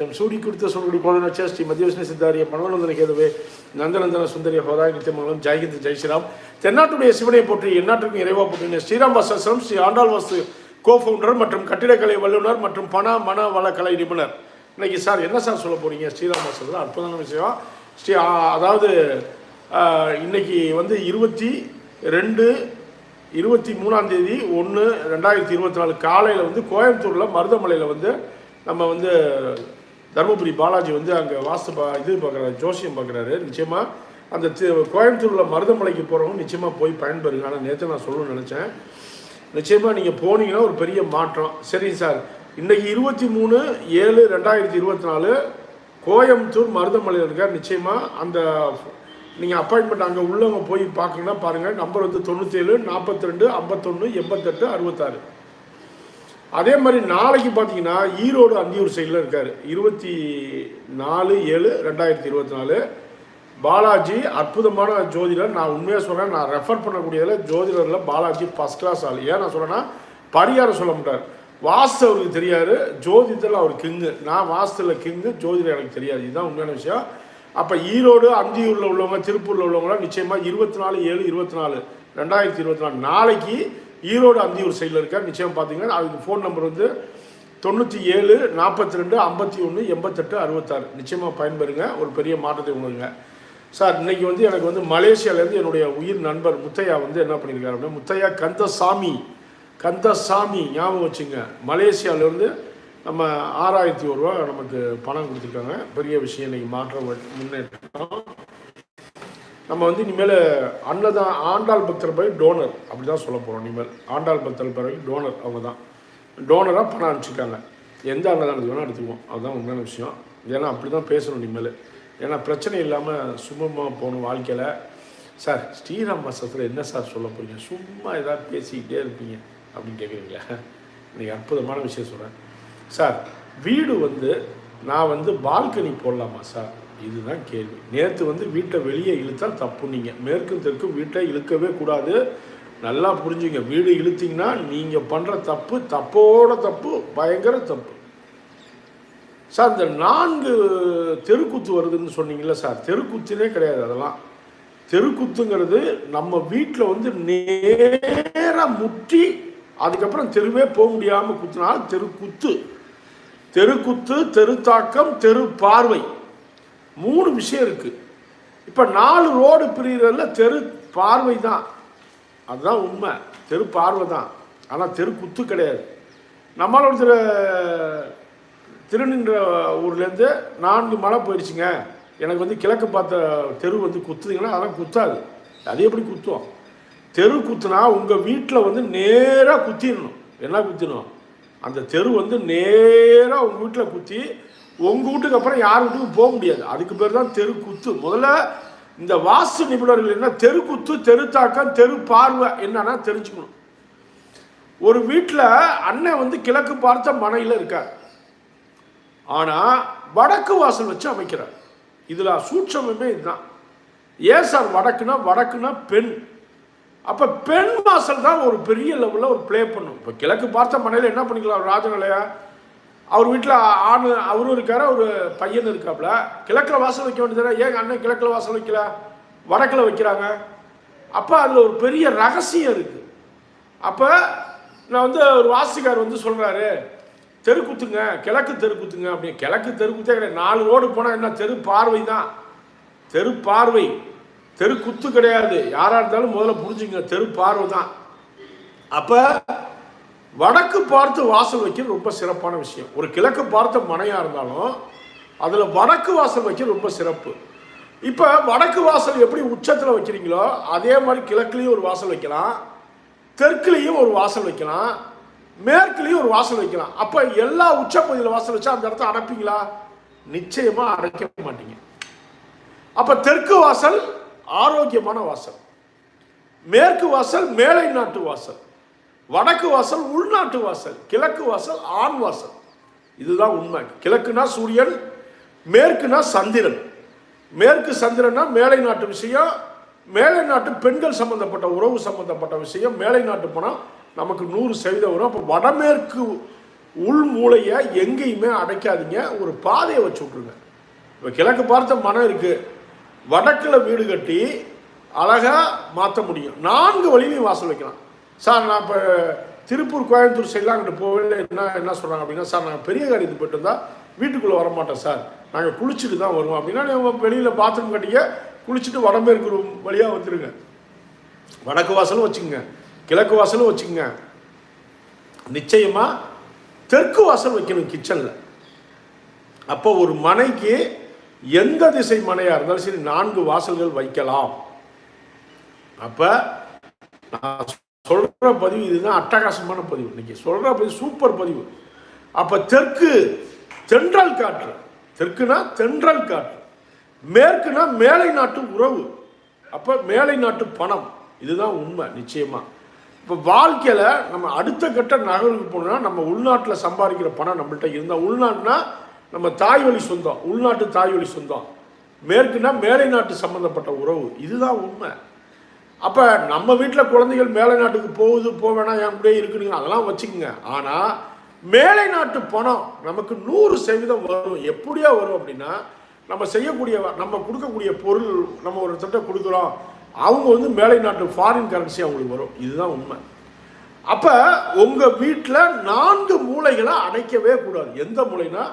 ಸೂಡಿ ಕುರಿತ ಸುರುಡಿ ಕೋಲನಚ ಶ್ರೀ ಮಧ್ಯವಸನ ಸಿದ್ದಾರಿಯ மனோநந்தன கேதுவே நந்தநந்தன சுந்தரிய ஹோதாய் நித்தியமங்கலம் ஜெயஹிந்த் ஜெய் ஸ்ரீராம் தென்னாட்டுடைய சிவனை போற்றி எந்நாட்டுக்கும் இறைவா போற்றி ஸ்ரீராம் வாசஸ்வரம் ஸ்ரீ ஆண்டாள் வாஸ்து கோ ஃபவுண்டர் மற்றும் கட்டிடக்கலை வல்லுநர் மற்றும் பண மன வள கலை நிபுணர் இன்னைக்கு சார் என்ன சார் சொல்ல போறீங்க ஸ்ரீராம் வாசத்தில் அற்புதமான விஷயம் ஸ்ரீ ஆ- அதாவது ஆ, இன்னைக்கு வந்து இருபத்தி ரெண்டு இருபத்தி மூணாம் தேதி ஒன்று ரெண்டாயிரத்தி இருபத்தி நாலு காலையில் வந்து கோயம்புத்தூரில் மருதமலையில் வந்து நம்ம வந்து தருமபுரி பாலாஜி வந்து அங்கே வாஸ்து பா இது பார்க்குறாரு ஜோசியம் பார்க்குறாரு. நிச்சயமாக அந்த கோயம்புத்தூரில் மருதமலைக்கு போகிறவங்க நிச்சயமாக போய் பயன்பெறுங்க. ஆனால் நேற்று நான் சொல்லணும்னு நினச்சேன். நிச்சயமாக நீங்கள் போனீங்கன்னா ஒரு பெரிய மாற்றம். சரி சார். இன்றைக்கி இருபத்தி மூணு ஏழு ரெண்டாயிரத்தி இருபத்தி நாலு கோயம்புத்தூர் மருதமலையில் இருக்கார். நிச்சயமாக அந்த நீங்கள் அப்பாயின்மெண்ட் அங்கே உள்ளவங்க போய் பார்க்கணுன்னா பாருங்கள் நம்பர் வந்து தொண்ணூற்றேழு நாற்பத்தி ரெண்டு ஐம்பத்தொன்று எண்பத்தெட்டு அறுபத்தாறு. அதே மாதிரி நாளைக்கு பார்த்தீங்கன்னா ஈரோடு அந்தியூர் சைடில் இருக்கார். இருபத்தி நாலு ஏழு ரெண்டாயிரத்தி இருபத்தி நாலு. பாலாஜி அற்புதமான ஜோதிடர். நான் உண்மையாக சொல்கிறேன் நான் ரெஃபர் பண்ணக்கூடியதில் ஜோதிடரில் பாலாஜி ஃபஸ்ட் கிளாஸ் ஆள். ஏன் நான் சொல்கிறேன்னா பரிகாரம் சொல்ல மாட்டார். வாஸ்து அவருக்கு தெரியாது ஜோதிடத்தில் அவர் கிங்கு நான் வாஸ்துவில் கிங்கு ஜோதிடம் எனக்கு தெரியாது. இதுதான் உண்மையான விஷயம். அப்போ ஈரோடு அந்தியூரில் உள்ளவங்க திருப்பூரில் உள்ளவங்களாம் நிச்சயமாக இருபத்தி நாலு ஏழு இருபத்தி நாலு ரெண்டாயிரத்தி இருபத்தி நாலு. நாளைக்கு ஈரோடு அந்தியூர் சைடில் இருக்கார். நிச்சயம் பார்த்தீங்கன்னா அதுக்கு ஃபோன் நம்பர் வந்து தொண்ணூற்றி ஏழு நாற்பத்தி ரெண்டு ஐம்பத்தி ஒன்று எண்பத்தெட்டு அறுபத்தாறு. நிச்சயமாக பயன்பெறுங்க. ஒரு பெரிய மாற்றத்தை உணருங்க சார் இன்னைக்கு வந்து எனக்கு வந்து மலேசியாவிலேருந்து என்னுடைய உயிர் நண்பர் முத்தையா வந்து என்ன பண்ணியிருக்காரு அப்படின்னா முத்தையா கந்தசாமி கந்தசாமி ஞாபகம் வச்சுங்க. மலேசியாவிலேருந்து நம்ம ஆறாயிரத்தி ஒரு ரூபா நமக்கு பணம் கொடுத்துருக்காங்க. பெரிய விஷயம் இன்றைக்கி மாற்றம் முன்னேற்றம். நம்ம வந்து இனிமேல் அன்னதான் ஆண்டாள் பக்தர் பிறகு டோனர் அப்படி தான் சொல்ல போகிறோம் இனிமேல். ஆண்டாள் பக்தர் பிறகு டோனர் அவங்க தான். டோனராக பணம் அனுப்பிச்சிருக்காங்க. எந்த அன்னதானத்துக்கு வேணால் எடுத்துக்குவோம். அதுதான் உண்மையான விஷயம். ஏன்னா அப்படி தான் பேசணும் இனிமேல். ஏன்னா பிரச்சனை இல்லாமல் சுமமாக போகணும் வாழ்க்கையில். சார் ஸ்ரீராம் மாசத்தில் என்ன சார் சொல்ல போகிறீங்க சும்மா ஏதாவது பேசிக்கிட்டே இருப்பீங்க. அப்படின்னு கேட்குறீங்களா இன்றைக்கி அற்புதமான விஷயம் சொல்கிறேன் சார் வீடு வந்து நான் வந்து பால்கனி போடலாமா சார்? இதுதான் கேள்வி. நேற்று வந்து வீட்டை வெளியே இழுத்தால் தப்பு நீங்கள் மேற்கும் தெற்கும் வீட்டை இழுக்கவே கூடாது. நல்லா புரிஞ்சுங்க. வீடு இழுத்தீங்கன்னா நீங்கள் பண்ணுற தப்பு தப்போட தப்பு பயங்கர தப்பு. சார் இந்த நான்கு தெருக்கூத்து வருதுன்னு சொன்னீங்கல்ல சார் தெருக்கூத்துனே கிடையாது அதெல்லாம். தெருக்கூத்துங்கிறது நம்ம வீட்டில் வந்து நேராக முட்டி அதுக்கப்புறம் தெருவே போக முடியாமல் குத்துனாலும் தெருக்கூத்து. தெருக்குத்து தெருத்தாக்கம் தெரு பார்வை மூணு விஷயம் இருக்குது இப்போ நாலு ரோடு பிரிகிறதுல தெரு பார்வை தான். அதுதான் உண்மை. தெரு பார்வை தான். ஆனால் தெரு குத்து கிடையாது. நம்மளோட திரு திருநின்ற ஊர்லேருந்து நான்கு மழை போயிடுச்சுங்க. எனக்கு வந்து கிழக்கு பார்த்த தெரு வந்து குத்துதுங்கன்னா அதெல்லாம் குத்தாது. அது எப்படி குத்துவோம் தெரு குத்துனா உங்கள் வீட்டில் வந்து நேராக குத்திடணும் என்ன குத்திடணும் அந்த தெரு வந்து நேராக உங்கள் வீட்டில் குத்தி உங்கள் வீட்டுக்கு அப்புறம் யார் வீட்டுக்கும் போக முடியாது. அதுக்கு பேர் தான் தெருக்குத்து முதல்ல இந்த வாஸ்து நிபுணர்கள் என்ன? தெருக்குத்து தெருத்தாக்கம் தெரு தெரு பார்வை என்னன்னா தெரிஞ்சுக்கணும். ஒரு வீட்டில் அண்ணன் வந்து கிழக்கு பார்த்த மனையில் இருக்கார். ஆனால் வடக்கு வாசல் வச்சு அமைக்கிறார். இதில் சூட்சமே இதுதான். ஏன் சார் வடக்குனா வடக்குனா பெண். அப்போ பெண் வாசல் தான் ஒரு பெரிய லெவலில் ஒரு ப்ளே பண்ணும். இப்போ கிழக்கு பார்த்த மனையில் என்ன பண்ணிக்கலாம்? ராஜநிலையா அவர் வீட்டில் ஆண் அவரும் இருக்கார் ஒரு பையன் இருக்காப்புல. கிழக்கில் வாசல் வைக்க வேண்டியது ஏங்க அண்ணன் கிழக்கில் வாசல் வைக்கல? வடக்கில் வைக்கிறாங்க. அப்போ அதில் ஒரு பெரிய ரகசியம் இருக்குது அப்போ நான் வந்து ஒரு வாசிக்கார் வந்து சொல்கிறாரு தெருக்குத்துங்க கிழக்கு தெருக்குத்துங்க அப்படி கிழக்கு தெருக்குத்தே கிடையாது. நாலு ரோடு போனால் என்ன? தெரு பார்வை தான். தெரு பார்வை. தெருக்குத்து கிடையாது. யாராக இருந்தாலும் முதல்ல புரிஞ்சுங்க தெரு பார்வை தான். அப்போ வடக்கு பார்த்து வாசல் வைக்கிறது ரொம்ப சிறப்பான விஷயம். ஒரு கிழக்கு பார்த்த மனையாக இருந்தாலும் அதில் வடக்கு வாசல் வைக்கிறது ரொம்ப சிறப்பு. இப்போ வடக்கு வாசல் எப்படி உச்சத்தில் வைக்கிறீங்களோ அதே மாதிரி கிழக்குலேயும் ஒரு வாசல் வைக்கலாம். தெற்குலேயும் ஒரு வாசல் வைக்கலாம். மேற்குலேயும் ஒரு வாசல் வைக்கலாம். அப்போ எல்லா உச்ச பகுதியில் வாசல் வச்சா அந்த இடத்த அடைப்பீங்களா? நிச்சயமாக அடைக்க மாட்டீங்க. அப்போ தெற்கு வாசல் ஆரோக்கியமான வாசல். மேற்கு வாசல் மேலை நாட்டு வாசல். வடக்கு வாசல் உள்நாட்டு வாசல் கிழக்கு வாசல் ஆண் வாசல். இதுதான் உண்மை. கிழக்குனா சூரியன் மேற்குனா சந்திரன். மேற்கு சந்திரனா மேலை நாட்டு விஷயம் மேலை நாட்டு பெண்கள் சம்பந்தப்பட்ட உறவு சம்பந்தப்பட்ட விஷயம் மேலை நாட்டு போனால் நமக்கு நூறு சதவீதம் வரும். அப்போ வடமேற்கு உள் மூளையை எங்கேயுமே அடைக்காதீங்க. ஒரு பாதையை வச்சு விட்ருங்க இப்போ கிழக்கு பார்த்த மனம் இருக்குது வடக்கில் வீடு கட்டி அழகாக மாற்ற முடியும். நான்கு வழியிலையும் வாசல் வைக்கலாம். சார் நான் இப்போ திருப்பூர் கோயம்புத்தூர் சைட்லாம் அங்கிட்டு போகல என்ன என்ன சொல்கிறாங்க அப்படின்னா சார் நாங்கள் பெரிய காரியத்துக்கு போயிட்டு இருந்தால் வீட்டுக்குள்ளே வர மாட்டோம் சார். நாங்கள் குளிச்சுட்டு தான் வருவோம். அப்படின்னா நீங்கள் வெளியில் பாத்ரூம் கட்டிக்க குளிச்சுட்டு வடமேற்கு ரூம் வழியாக வந்துடுங்க வடக்கு வாசலும் வச்சுக்கோங்க. கிழக்கு வாசலும் வச்சுக்கோங்க. நிச்சயமாக தெற்கு வாசல் வைக்கணும் கிச்சனில் அப்போ ஒரு மனைக்கு எந்த திசை மனையாக இருந்தாலும் சரி நான்கு வாசல்கள் வைக்கலாம். அப்போ நான் சொல்கிற பதிவு இதுதான் அட்டகாசமான பதிவு. இன்றைக்கி சொல்கிற பதிவு சூப்பர் பதிவு. அப்போ தெற்கு தென்றல் காற்று. தெற்குனா தென்றல் காற்று. மேற்குனா மேலை நாட்டு உறவு. அப்போ மேலை நாட்டு பணம். இதுதான் உண்மை நிச்சயமாக இப்போ வாழ்க்கையில் நம்ம அடுத்த கட்ட நகருக்கு போனோம்னா நம்ம உள்நாட்டில் சம்பாதிக்கிற பணம் நம்மள்கிட்ட இருந்தால் உள்நாட்டுனா நம்ம தாய் வழி சொந்தம் உள்நாட்டு தாய் வழி சொந்தம். மேற்குனா மேலை நாட்டு சம்மந்தப்பட்ட உறவு. இதுதான் உண்மை. அப்போ நம்ம வீட்டில் குழந்தைகள் மேலை நாட்டுக்கு போகுது போக வேணாம் என் கூட இருக்குதுங்க அதெல்லாம் வச்சுக்கோங்க. ஆனால் மேலை நாட்டு பணம் நமக்கு நூறு சதவீதம் வரும். எப்படியா வரும் அப்படின்னா நம்ம செய்யக்கூடிய நம்ம கொடுக்கக்கூடிய பொருள் நம்ம ஒரு திட்டம் கொடுக்குறோம் அவங்க வந்து மேலை நாட்டு ஃபாரின் கரன்சி அவங்களுக்கு வரும். இதுதான் உண்மை. அப்போ உங்கள் வீட்டில் நான்கு மூலைகளை அடைக்கவே கூடாது. எந்த மூளைனா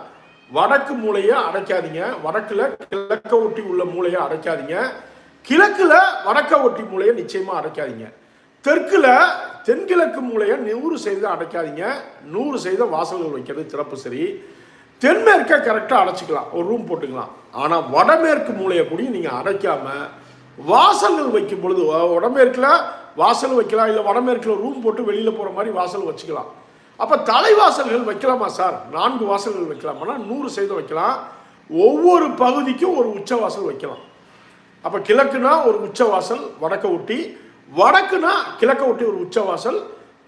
வடக்கு மூலையை அடைக்காதீங்க. வடக்கில் கிழக்க ஒட்டி உள்ள மூலையை அடைக்காதீங்க. கிழக்கில் வடக்க ஒட்டி மூலையை நிச்சயமாக அடைக்காதீங்க. தெற்கில் தென்கிழக்கு மூலையை நூறு சதவீதம் அடைக்காதீங்க. நூறு செய்த வாசல்கள் வைக்கிறது சிறப்பு சரி. தென்மேற்கை கரெக்டாக அடைச்சிக்கலாம். ஒரு ரூம் போட்டுக்கலாம். ஆனால் வடமேற்கு மூலையை கூட நீங்கள் அடைக்காம வாசல்கள் வைக்கும் பொழுது வடமேற்கில் வாசல் வைக்கலாம் இல்லை வடமேற்கில் ரூம் போட்டு வெளியில் போகிற மாதிரி வாசல் வச்சுக்கலாம். அப்போ தலைவாசல்கள் வைக்கலாமா சார்? நான்கு வாசல்கள் வைக்கலாமானா நூறு சதவீதம் வைக்கலாம். ஒவ்வொரு பகுதிக்கும் ஒரு உச்ச வாசல் வைக்கலாம். அப்போ கிழக்குனா ஒரு உச்ச வாசல் வடக்க ஒட்டி வடக்குனா கிழக்க ஒட்டி ஒரு உச்ச வாசல்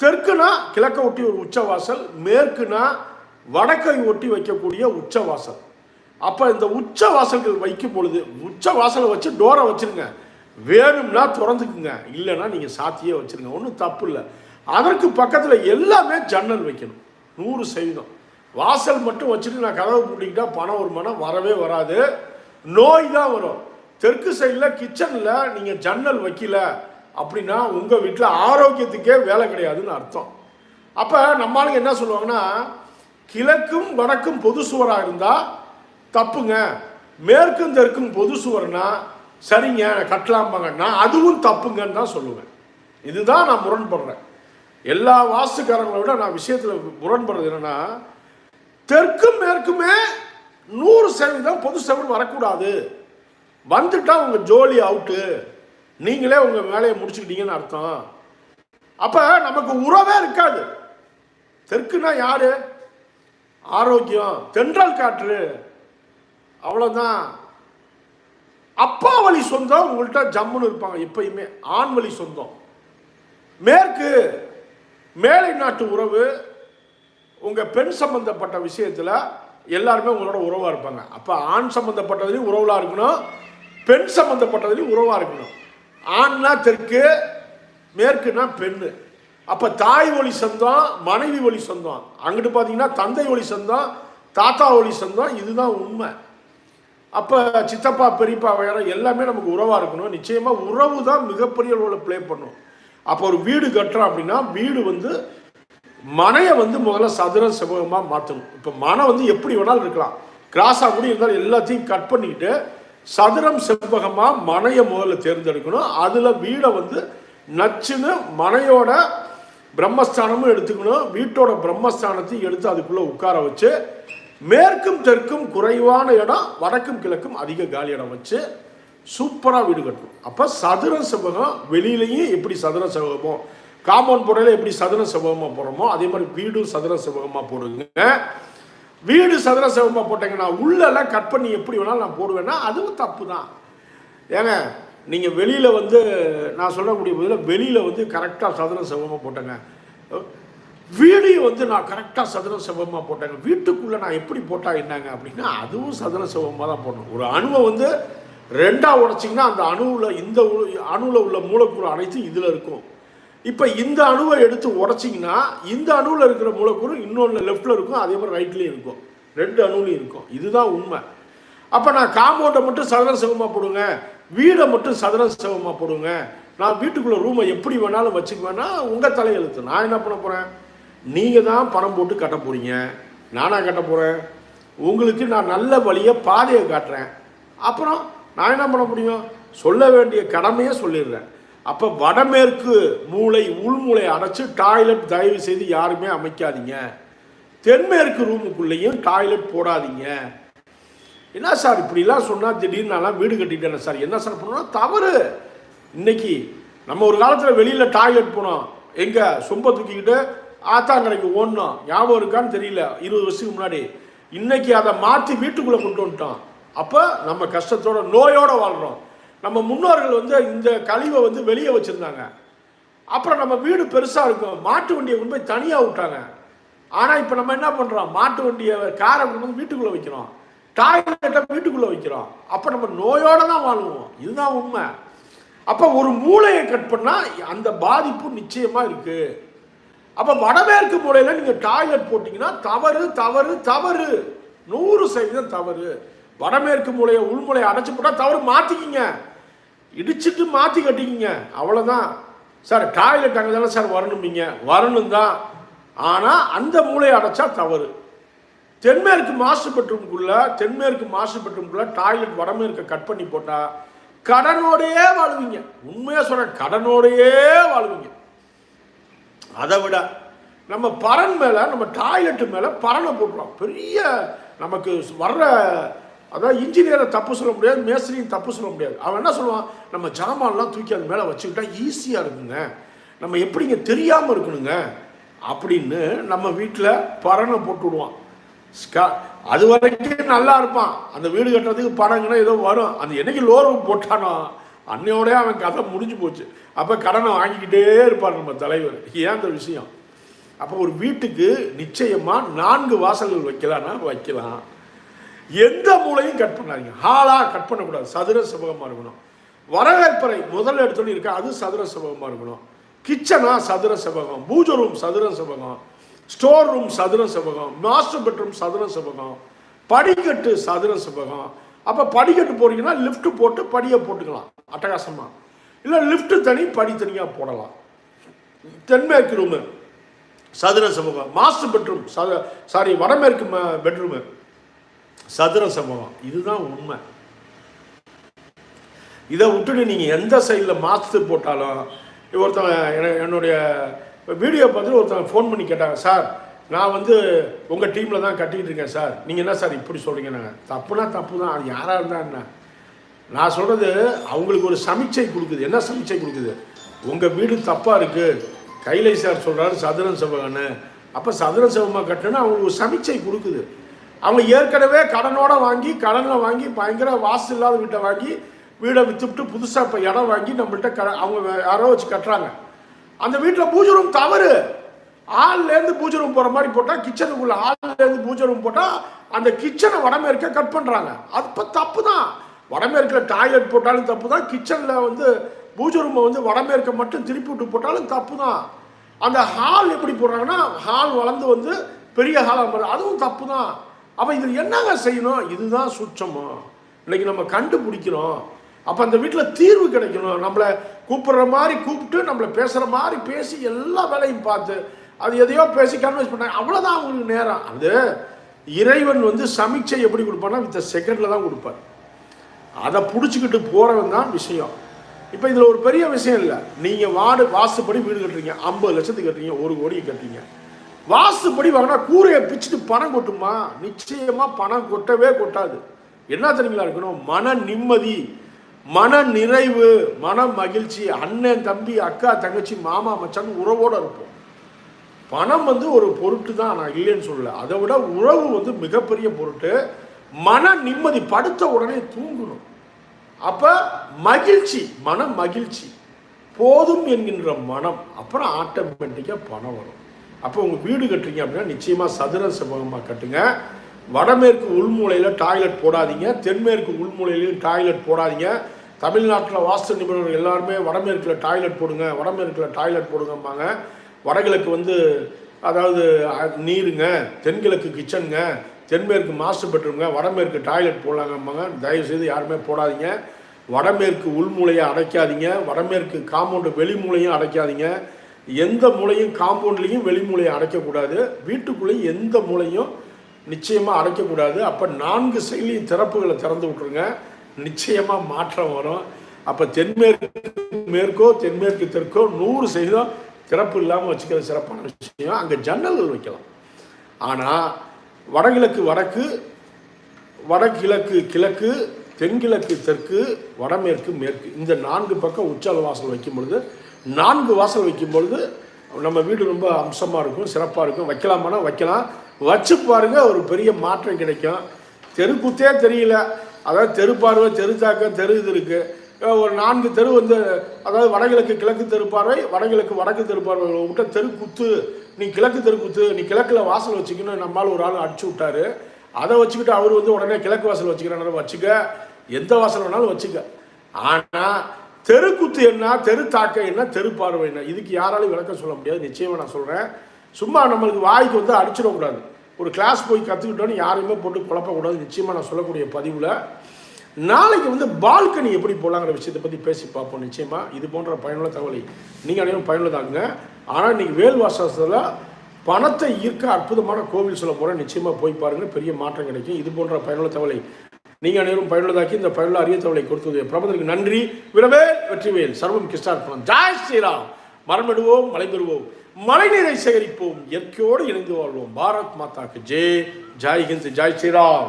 தெற்குனா கிழக்க ஒட்டி ஒரு உச்ச வாசல் மேற்குனா வடக்கை ஒட்டி வைக்கக்கூடிய உச்ச வாசல் அப்போ இந்த உச்ச வாசல்கள் வைக்கும் பொழுது உச்ச வாசலை வச்சு டோரை வச்சிருங்க. வேணும்னா திறந்துக்குங்க இல்லைன்னா நீங்கள் சாத்தியே வச்சுருங்க. ஒன்றும் தப்பு இல்லை. அதற்கு பக்கத்தில் எல்லாமே ஜன்னல் வைக்கணும். நூறு சதவீதம் வாசல் மட்டும் வச்சுட்டு நான் கதவை பூட்டிக்கிட்டால் பணம் ஒரு மனம் வரவே வராது. நோய் தான் வரும். தெற்கு சைடில் கிச்சனில் நீங்கள் ஜன்னல் வைக்கல அப்படின்னா உங்கள் வீட்டில் ஆரோக்கியத்துக்கே வேலை கிடையாதுன்னு அர்த்தம். அப்போ நம்மளுக்கு என்ன சொல்லுவாங்கன்னா கிழக்கும் வடக்கும் பொது சுவராக இருந்தால் தப்புங்க. மேற்கும் தெற்கும் பொது சுவர்னா சரிங்க கட்டலாம்பாங்க. நான் அதுவும் தப்புங்கன்னு தான் சொல்லுவேன். இதுதான் நான் முரண்படுறேன். எல்லா வாசுக்காரங்களை விட நான் விஷயத்தில் முரண்படுறது என்னென்னா தெற்கும் மேற்குமே நூறு சதவீதம் பொது செவன் வரக்கூடாது. வந்துட்டா உங்கள் ஜோலி அவுட்டு. நீங்களே உங்கள் வேலையை முடிச்சுக்கிட்டீங்கன்னு அர்த்தம். அப்போ நமக்கு உறவே இருக்காது. தெற்குனா யார்? ஆரோக்கியம். தென்றல் காற்று. அவ்வளோதான் அப்பா வழி சொந்தம் உங்கள்கிட்ட ஜம்முன்னு இருப்பாங்க எப்பயுமே. ஆண் வழி சொந்தம். மேற்கு மேலை நாட்டு உறவு உங்கள் பெண் சம்பந்தப்பட்ட விஷயத்தில் எல்லாருமே உங்களோட உறவாக இருப்பாங்க. அப்போ ஆண் சம்மந்தப்பட்டதுலேயும் உறவுலாம் இருக்கணும். பெண் சம்பந்தப்பட்டதுலையும் உறவாக இருக்கணும். ஆண்னா தெற்கு மேற்குனா பெண்ணு. அப்போ தாய் ஒளி சொந்தம் மனைவி ஒளி சொந்தம். அங்கிட்டு பார்த்தீங்கன்னா தந்தை ஒளி சொந்தம் தாத்தா ஒளி சொந்தம் இதுதான் உண்மை. அப்போ சித்தப்பா பெரியப்பா வேற எல்லாமே நமக்கு உறவாக இருக்கணும். நிச்சயமாக உறவு தான் மிகப்பெரிய ரோலை ப்ளே பண்ணும். அப்போ ஒரு வீடு கட்டுறோம் அப்படின்னா வீடு வந்து மனையை வந்து முதல்ல சதுர செவ்வகமாக மாற்றணும் இப்போ மனை வந்து எப்படி வேணாலும் இருக்கலாம். கிராஸாக கூட இருந்தாலும் எல்லாத்தையும் கட் பண்ணிக்கிட்டு சதுரம் செவ்வகமாக மனையை முதல்ல தேர்ந்தெடுக்கணும். அதில் வீடை வந்து நச்சுன்னு மனையோட பிரம்மஸ்தானமும் எடுத்துக்கணும். வீட்டோட பிரம்மஸ்தானத்தையும் எடுத்து அதுக்குள்ளே உட்கார வச்சு மேற்கும் தெற்கும் குறைவான இடம் வடக்கும் கிழக்கும் அதிக காலி இடம் வச்சு சூப்பராக வீடு கட்டணும். அப்போ சதுர செவ்வகம் வெளியிலையும் எப்படி சதுர செவ்வகமோ காம்பவுண்ட் போடையில் எப்படி சதுர செவ்வகமாக போடுறோமோ அதே மாதிரி வீடும் சதுர செவ்வகமாக போடுங்க. வீடு சதுர சிவமாக போட்டீங்கன்னா உள்ளெல்லாம் கட் பண்ணி எப்படி வேணாலும் நான் போடுவேன்னா அதுவும் தப்பு தான் ஏங்க நீங்கள் வெளியில் வந்து நான் சொல்லக்கூடிய பதில் வெளியில் வந்து கரெக்டாக சதுர சிவமாக போட்டேங்க. வீடியோ வந்து நான் கரெக்டாக சதுர சிவமாக போட்டேங்க. வீட்டுக்குள்ளே நான் எப்படி போட்டால் என்னங்க அப்படின்னா அதுவும் சதுர சிவமாக தான் போடணும். ஒரு அணுவை வந்து ரெண்டாக உடைச்சிங்கன்னா அந்த அணுவில் இந்த அணுவில் உள்ள மூலக்கூறு அனைத்தும் இதில் இருக்கும். இப்போ இந்த அணுவை எடுத்து உடச்சிங்கன்னா இந்த அணுவில் இருக்கிற மூலக்கூறு இன்னொன்று லெஃப்டில் இருக்கும் அதே மாதிரி ரைட்லேயும் இருக்கும். ரெண்டு அணுலையும் இருக்கும். இதுதான் உண்மை. அப்போ நான் காம்பவுண்டை மட்டும் சதுர சிவமாக போடுங்க வீடை மட்டும் சதுர சிவமாக போடுங்க. நான் வீட்டுக்குள்ளே ரூமை எப்படி வேணாலும் வச்சுக்குவேன்னா உங்கள் தலையெழுத்து. நான் என்ன பண்ண போகிறேன் நீங்கள் தான் பணம் போட்டு கட்ட போகிறீங்க நானாக கட்ட போகிறேன் உங்களுக்கு நான் நல்ல வழியை பாதையை காட்டுறேன். அப்புறம் நான் என்ன பண்ண முடியும்? சொல்ல வேண்டிய கடமையை சொல்லிடுறேன். அப்போ வடமேற்கு மூளை உள்மூளை அடைச்சி டாய்லெட் தயவு செய்து யாருமே அமைக்காதீங்க. தென்மேற்கு ரூமுக்குள்ளேயும் டாய்லெட் போடாதீங்க. என்ன சார் இப்படிலாம் சொன்னால் திடீர்னு நான்லாம் வீடு கட்டிட்டேன் சார்? என்ன சார் பண்ணணும் தவறு. இன்னைக்கு நம்ம ஒரு காலத்தில் வெளியில் டாய்லெட் போனோம். எங்கே சொம்ப தூக்கிக்கிட்டு ஆத்தாங்கரைக்கு ஓடணும் ஞாபகம் இருக்கான்னு தெரியல. இருபது வருஷத்துக்கு முன்னாடி. இன்னைக்கு அதை மாற்றி வீட்டுக்குள்ளே கொண்டு வந்துட்டோம். அப்போ நம்ம கஷ்டத்தோட நோயோடு வாழ்கிறோம் நம்ம முன்னோர்கள் வந்து இந்த கழிவை வந்து வெளியே வச்சுருந்தாங்க. அப்புறம் நம்ம வீடு பெருசாக இருக்கும். மாட்டு வண்டியை கொண்டு போய் தனியாக விட்டாங்க. ஆனால் இப்போ நம்ம என்ன பண்ணுறோம் மாட்டு வண்டியை காரை கொண்டு வந்து வீட்டுக்குள்ளே வைக்கிறோம். டாய்லெட்டை வீட்டுக்குள்ளே வைக்கிறோம். அப்போ நம்ம நோயோடு தான் வாழுவோம். இதுதான் உண்மை. அப்போ ஒரு மூளையை கட் பண்ணால் அந்த பாதிப்பு நிச்சயமாக இருக்குது அப்போ வடமேற்கு மூலையில் நீங்கள் டாய்லெட் போட்டிங்கன்னா தவறு தவறு தவறு. நூறு சதவீதம் தவறு. வடமேற்கு மூலையை உள்முலையை அடைச்சி போட்டால் தவறு மாற்றிக்கிங்க இடிச்சிட்டு மாற்றி கட்டிக்கிங்க. அவ்வளோதான் சார் டாய்லெட் அங்கே தானே சார் வரணும்பீங்க? வரணும் தான் ஆனால் அந்த மூலையை அடைச்சா தவறு. தென்மேற்கு மாசு பெட்ரூம்குள்ள தென்மேற்கு மாசு பெட்ரூம்குள்ள டாய்லெட் வடமேற்க கட் பண்ணி போட்டால் கடனோடையே வாழ்வீங்க. உண்மையாக சொல்கிறேன் கடனோடையே வாழ்வீங்க. அதை விட நம்ம பரன் மேலே நம்ம டாய்லெட்டு மேலே பரனை போட்டுறோம் பெரிய நமக்கு வர்ற அதான் இன்ஜினியரை தப்பு சொல்ல முடியாது மேஸ்திரியும் தப்பு சொல்ல முடியாது. அவன் என்ன சொல்லுவான்? நம்ம ஜாமான்லாம் தூக்கி அது மேலே வச்சுக்கிட்டா ஈஸியாக இருக்குங்க. நம்ம எப்படிங்க தெரியாமல் இருக்கணுங்க? அப்படின்னு நம்ம வீட்டில் பறனை போட்டு விடுவான். அது வரைக்கும் நல்லா இருப்பான். அந்த வீடு கட்டுறதுக்கு பணங்கன்னா ஏதோ வரும். அந்த என்னைக்கு லோன் போட்டானோ அன்னையோடய அவன் கதை முடிஞ்சு போச்சு. அப்போ கடனை வாங்கிக்கிட்டே இருப்பார் நம்ம தலைவர். ஏன் அந்த விஷயம்? அப்போ ஒரு வீட்டுக்கு நிச்சயமாக நான்கு வாசல்கள் வைக்கலான்னா வைக்கலாம். எந்த மூலையும் கட் பண்ணாதீங்க. ஹாலாக கட் பண்ணக்கூடாது. சதுர செவ்வகமாக இருக்கணும். வரவேற்பறை முதல்ல எடுத்தோன்னு இருக்கா அது சதுர செவ்வகமாக இருக்கணும். கிச்சனா சதுர செவ்வகம் பூஜை ரூம் சதுர செவ்வகம் ஸ்டோர் ரூம் சதுர செவ்வகம் மாஸ்டர் பெட்ரூம் சதுர செவ்வகம் படிக்கட்டு சதுர செவ்வகம் அப்போ படிக்கட்டு போறீங்கன்னா லிஃப்ட் போட்டு படியை போட்டுக்கலாம். அட்டகாசமாக இல்லை லிஃப்ட் தனி படி தனியாக போடலாம். தென்மேற்கு ரூமு சதுர செவ்வகம் மாஸ்டர் பெட்ரூம் சத சாரி வடமேற்கு பெட்ரூமு சதுர சமூகம் இதுதான் உண்மை. இதை விட்டுட்டு நீங்கள் எந்த சைடில் மாஸ்டர் போட்டாலும் ஒருத்தவங்க என்னுடைய வீடியோ பார்த்துட்டு ஒருத்தவங்க ஃபோன் பண்ணி கேட்டாங்க சார் நான் வந்து உங்கள் டீமில் தான் கட்டிக்கிட்டு இருக்கேன் சார். நீங்கள் என்ன சார் இப்படி சொல்கிறீங்க நாங்கள் தப்புனா தப்பு தான். அது யாராக இருந்தால் என்ன? நான் சொல்கிறது அவங்களுக்கு ஒரு சமீட்சை கொடுக்குது. என்ன சமீட்சை கொடுக்குது? உங்கள் வீடு தப்பாக இருக்குது கைலை சார் சொல்கிறாரு சதுரன் செவ்வகன்னு அப்போ சதுரன் செவ்வமாக கட்டுன்னு அவங்களுக்கு ஒரு சமீட்சை கொடுக்குது. அவங்க ஏற்கனவே கடனோட வாங்கி கடனில் வாங்கி பயங்கர வாசல் இல்லாத வீட்டை வாங்கி வீடை விற்றுவிட்டு புதுசாக இப்போ இடம் வாங்கி நம்மள்கிட்ட க அவங்க யாரோ வச்சு கட்டுறாங்க. அந்த வீட்டில் பூஜை ரூம் தவறு. ஆள்லேருந்து பூஜை ரூம் போகிற மாதிரி போட்டால் கிச்சனுக்குள்ளே ஆள்லேருந்து பூஜை ரூம் போட்டால் அந்த கிச்சனை வடமேற்க கட் பண்ணுறாங்க அது இப்போ தப்பு தான். வடமேற்கில் டாய்லெட் போட்டாலும் தப்பு தான். கிச்சனில் வந்து பூஜை ரூமை வந்து வடமேற்க மட்டும் திருப்பி விட்டு போட்டாலும் தப்பு தான். அந்த ஹால் எப்படி போடுறாங்கன்னா ஹால் வளர்ந்து வந்து பெரிய ஹாலாக அதுவும் தப்பு தான். அப்போ இதில் என்னங்க செய்யணும்? இதுதான் சுற்றமா இன்னைக்கு நம்ம கண்டுபிடிக்கிறோம். அப்போ அந்த வீட்டில் தீர்வு கிடைக்கணும். நம்மளை கூப்பிடுற மாதிரி கூப்பிட்டு நம்மளை பேசுகிற மாதிரி பேசி எல்லா வேலையும் பார்த்து அது எதையோ பேசி கன்வின்ஸ் பண்ணாங்க. அவ்வளோதான் அவங்களுக்கு நேரம். அது இறைவன் வந்து சமீட்சை எப்படி கொடுப்பான்னா வித்த செகண்டில் தான் கொடுப்பார். அதை பிடிச்சிக்கிட்டு போகிறவன் தான் விஷயம். இப்போ இதில் ஒரு பெரிய விஷயம் இல்லை. நீங்கள் வார்டு வாசுப்படி வீடு கட்டுறீங்க. ஐம்பது லட்சத்துக்கு கட்டுறீங்க. ஒரு கோடியை கட்டுறீங்க. வாசுபடி வாங்கினா கூரையை பிச்சுட்டு பணம் கொட்டுமா? நிச்சயமாக பணம் கொட்டவே கொட்டாது. என்ன தெரியுங்களா இருக்கணும்? மன நிம்மதி மன நிறைவு மன மகிழ்ச்சி. அண்ணன் தம்பி அக்கா தங்கச்சி மாமா மச்சான் உறவோடு இருப்போம். பணம் வந்து ஒரு பொருட்டு தான். நான் இல்லைன்னு சொல்லலை. அதை விட உறவு வந்து மிகப்பெரிய பொருட்டு. மன நிம்மதி படுத்த உடனே தூங்கணும். அப்போ மகிழ்ச்சி மன மகிழ்ச்சி. போதும் என்கின்ற மனம். அப்புறம் ஆட்டோமேட்டிக்காக பணம் வரும். அப்போ உங்கள் வீடு கட்டுறீங்க அப்படின்னா நிச்சயமாக சதுர செவ்வகமாக கட்டுங்க. வடமேற்கு உள்மூலையில் டாய்லெட் போடாதீங்க. தென்மேற்கு உள்மூலையிலையும் டாய்லெட் போடாதீங்க. தமிழ்நாட்டில் வாஸ்து நிபுணர்கள் எல்லாருமே வடமேற்கில் டாய்லெட் போடுங்க. வடமேற்கில் டாய்லெட் போடுங்கம்பாங்க. வடகிழக்கு வந்து அதாவது நீருங்க. தென்கிழக்கு கிச்சனுங்க. தென்மேற்கு மாஸ்டர் பெட்ரூம்ங்க. வடமேற்கு டாய்லெட் போடலாங்கம்பாங்க. தயவுசெய்து யாருமே போடாதீங்க. வடமேற்கு உள்மூலையை அடைக்காதீங்க. வடமேற்கு காம்பவுண்டு வெளிமூலையும் அடைக்காதீங்க. எந்த மூலையும் காம்பவுண்ட்லேயும் வெளிமூலையை அடைக்கக்கூடாது. வீட்டுக்குள்ளேயும் எந்த மூலையும் நிச்சயமாக அடைக்கக்கூடாது. அப்போ நான்கு செயலியும் திறப்புகளை திறந்து விட்ருங்க நிச்சயமாக மாற்றம் வரும். அப்போ தென்மேற்கு மேற்கோ தென்மேற்கு தெற்கோ நூறு சதவீதம் திறப்பு இல்லாமல் வச்சுக்கிறது சிறப்பான விஷயம். அங்கே ஜன்னல்கள் வைக்கலாம். ஆனால் வடகிழக்கு வடக்கு வடகிழக்கு கிழக்கு தென்கிழக்கு தெற்கு வடமேற்கு மேற்கு இந்த நான்கு பக்கம் உச்சால வாசல் வைக்கும் பொழுது நான்கு வாசல் வைக்கும் பொழுது நம்ம வீடு ரொம்ப அம்சமாக இருக்கும் சிறப்பாக இருக்கும். வைக்கலாமானா வைக்கலாம். வச்சு பாருங்க ஒரு பெரிய மாற்றம் கிடைக்கும். தெருக்குத்தே தெரியல. அதாவது தெரு பார்வை தெரு தாக்கம் தெரு இது இருக்குது ஒரு நான்கு தெரு வந்து அதாவது வடகிழக்கு கிழக்கு தெருப்பார்வை வடகிழக்கு வடக்கு தெருப்பார்வை விட்ட தெருக்குத்து நீ கிழக்கு தெருக்குத்து நீ கிழக்கில் வாசல் வச்சுக்கணும் நம்மால் ஒரு ஆள் அடிச்சு விட்டாரு. அதை வச்சுக்கிட்டு அவர் வந்து உடனே கிழக்கு வாசல் வச்சுக்கிறேன் வச்சுக்க. எந்த வாசல் வேணாலும் வச்சுக்க. ஆனால் தெருக்குத்து என்ன தெரு தாக்க என்ன தெரு பார்வை என்ன? இதுக்கு யாராலையும் விளக்கம் சொல்ல முடியாது. நிச்சயமாக நான் சொல்கிறேன் சும்மா நம்மளுக்கு வாய்க்கு வந்து அடிச்சிடக்கூடாது. ஒரு கிளாஸ் போய் கற்றுக்கிட்டோன்னு யாரையுமே போட்டு குழப்பக்கூடாது. நிச்சயமாக நான் சொல்லக்கூடிய பதிவில். நாளைக்கு வந்து பால்கனி எப்படி போகலாங்கிற விஷயத்தை பற்றி பேசி பார்ப்போம். நிச்சயமாக இது போன்ற பயனுள்ள தகவலை நீங்கள் அனைவரும் பயனுள்ளதாங்க ஆனால் இன்றைக்கி வேல் வாசத்தில் பணத்தை ஈர்க்க அற்புதமான கோவில் சொல்ல போகிறேன் நிச்சயமாக போய் பாருங்கள் பெரிய மாற்றம் கிடைக்கும். இது போன்ற பயனுள்ள தகவலை நீங்கள் அனைவரும் பயனுள்ளதாக்கி இந்த பயனுள்ள அரிய தகவலை கொடுத்தது. பிரபந்தருக்கு நன்றி. விரவேல் வெற்றிவேல். சர்வம் கிருஷ்ணார்ப்பணம் ஜாய் ஸ்ரீராம். மரமிடுவோம் மழை பெறுவோம் மழைநீரை சேகரிப்போம். இயற்கையோடு இணைந்து வாழ்வோம். பாரத் மாதாக்கு ஜெய் ஜாய் ஹிந்த். ஜாய் ஸ்ரீராம்.